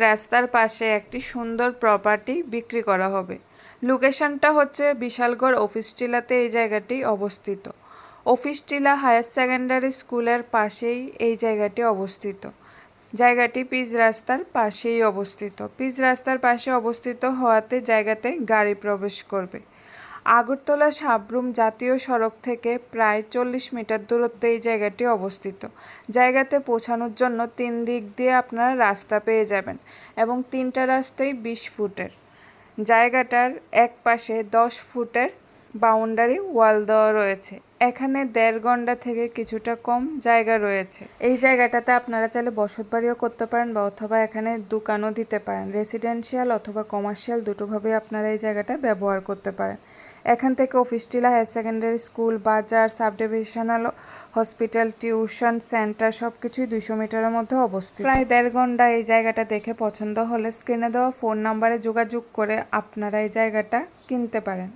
রাস্তার পাশে একটি সুন্দর প্রপার্টি বিক্রি করা হবে। লোকেশনটা হচ্ছে বিশালগড় অফিস টিলাতে এই জায়গাটি অবস্থিত। অফিস টিলা হায়ার সেকেন্ডারি স্কুলের পাশেই এই জায়গাটি অবস্থিত। জায়গাটি পিচ রাস্তার পাশেই অবস্থিত। পিচ রাস্তার পাশে অবস্থিত হওয়াতে জায়গাতে গাড়ি প্রবেশ করবে। আগরতলা সাবরুম জাতীয় সড়ক থেকে প্রায় চল্লিশ মিটার দূরত্বে এই জায়গাটি অবস্থিত। জায়গাতে পৌঁছানোর জন্য তিন দিক দিয়ে আপনারা রাস্তা পেয়ে যাবেন এবং তিনটা রাস্তাই বিশ ফুটের। জায়গাটার এক পাশে দশ ফুটের বাউন্ডারি ওয়াল দেওয়া রয়েছে। এখানে দেড় ঘণ্টা থেকে কিছুটা কম জায়গা রয়েছে। এই জায়গাটাতে আপনারা চাইলে বসত বাড়িও করতে পারেন বা অথবা এখানে দোকানও দিতে পারেন। রেসিডেন্সিয়াল অথবা কমার্শিয়াল দুটোভাবে আপনারা এই জায়গাটা ব্যবহার করতে পারেন। এখান থেকে office Tila, higher secondary school, বাজার sub divisional hospital, tuition centre সব কিছুই দুইশো মিটারের মধ্যে অবস্থিত। প্রায় দেড় ঘণ্টা এই জায়গাটা দেখে পছন্দ হলে স্ক্রিনে দেওয়া ফোন নাম্বারে যোগাযোগ করে আপনারা এই জায়গাটা কিনতে পারেন।